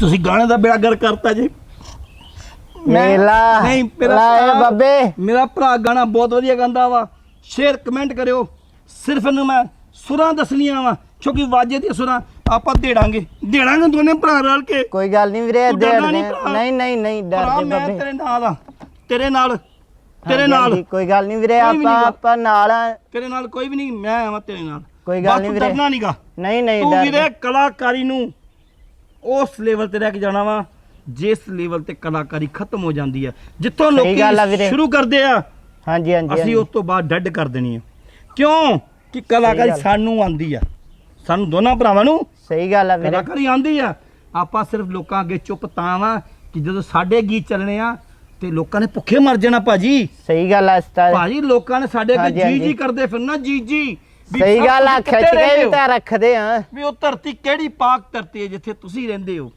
ਤੁਸੀਂ ਗਾਣੇ ਦਾ ਬੇੜਾ ਗਰ ਕਰਤਾ ਜੀ। ਮੈਂ- ਮੇਲਾ ਨਹੀਂ ਮੇਰਾ ਲਾਏ ਭਰਾ- ਬੱਬੇ। ਮੇਰਾ ਭਰਾ ਗਾਣਾ ਬਹੁਤ ਵਧੀਆ ਗਾਉਂਦਾ ਵਾ। ਸ਼ੇਅਰ ਕਮੈਂਟ ਕਰਿਓ। ਸਿਰਫ ਇਹਨੂੰ ਮੈਂ ਸੁਰਾਂ ਦੱਸਣੀਆਂ ਵਾ ਕਿਉਂਕਿ ਵਾਜੇ ਦੀਆਂ ਸੁਰਾਂ ਆਪਾਂ ਢੇੜਾਂਗੇ ਢੇੜਾਂਗੇ ਦੋਨੇ ਭਰਾ ਰਲ ਕੇ। ਕੋਈ ਗੱਲ ਨਹੀਂ ਵੀਰੇ ਤੂੰ ਡਰਦਾ ਨਹੀਂ ਭਰਾ? ਨਹੀਂ ਨਹੀਂ ਨਹੀਂ ਭਰਾ ਡਰਦੇ ਮੈਂ ਬੱਬੇ। ਤੇਰੇ ਨਾਲ ਆ। ਤੇਰੇ ਨਾਲ ਤੇਰੇ ਹਾਂਜੀ, ਨਾਲ। ਹਾਂਜੀ, ਕੋਈ ਗੱਲ ਨਹੀਂ ਵੀਰੇ ਕੋਈ ਵੀ ਆਪਾਂ ਗਾ। ਆਪਾਂ ਨਾਲ ਆ। ਤੇਰੇ ਨਾਲ ਕੋਈ ਵੀ ਨਹੀਂ ਮੈਂ ਆਵਾਂ ਤੇਰੇ ਨਾਲ। ਕੋਈ ਗੱਲ ਬਸ ਨੀ ਤੂੰ ਵੀਰੇ। ਡਰਨਾ ਨਹੀਂਗਾ ਨਹੀਂ ਨਹੀਂ ਤੂੰ ਵੀਰੇ ਕਲਾਕਾਰੀ ਨੂੰ ਉਸ ਲੈਵਲ ਤੇ ਲੈ ਕੇ ਜਾਣਾ ਵਾ ਜਿਸ ਲੈਵਲ ਤੇ ਕਲਾਕਾਰੀ ਖਤਮ ਹੋ ਜਾਂਦੀ ਹੈ ਜਿੱਥੋਂ ਲੋਕੀ। ਸ਼ੁਰੂ ਕਰਦੇ ਆ ਹਾਂਜੀ ਹਾਂਜੀ ਅਸੀਂ। ਉਸ ਤੋਂ ਬਾਅਦ ਡੱਡ ਕਰ ਦੇਣੀ ਹੈ ਕਿਉਂ? ਕਿ ਕਲਾਕਾਰੀ। ਸਾਨੂੰ ਆਂਦੀ ਆ। ਸਾਨੂੰ ਦੋਨਾਂ ਭਰਾਵਾਂ ਨੂੰ ਸਹੀ ਗੱਲ ਆ ਵੀਰੇ। ਕਲਾਕਾਰੀ ਆਂਦੀ ਆ। ਆਪਾਂ ਸਿਰਫ ਲੋਕਾਂ ਅੱਗੇ ਚੁੱਪ ਤਾਂ ਵਾਂ ਕਿ ਜਦੋਂ ਸਾਡੇ ਗੀਤ ਚੱਲਣੇ ਆ ਤੇ ਲੋਕਾਂ ਨੇ ਭੁੱਖੇ ਮਰ ਜਾਣਾ ਭਾਜੀ। ਸਹੀ ਗੱਲ ਆ ਸਤਾ ਭਾਜੀ ਲੋਕਾਂ ਨੇ ਸਾਡੇ ਅੱਗੇ ਜੀ ਜੀ। ਕਰਦੇ ਫਿਰਨਾ ਜੀ ਜੀ। ਵੀ ਸਹੀ ਗੱਲ ਆ ਤੁਸੀਂ ਖਿੱਚ ਕਿੱਥੇ ਕੇ ਰਹਿੰਦੇ ਵੀ ਹੋ? ਤਾਂ ਰੱਖਦੇ ਆ ਵੀ ਉਹ ਧਰਤੀ ਕਿਹੜੀ ਪਾਕ ਧਰਤੀ ਹੈ ਜਿੱਥੇ ਤੁਸੀਂ ਰਹਿੰਦੇ ਹੋ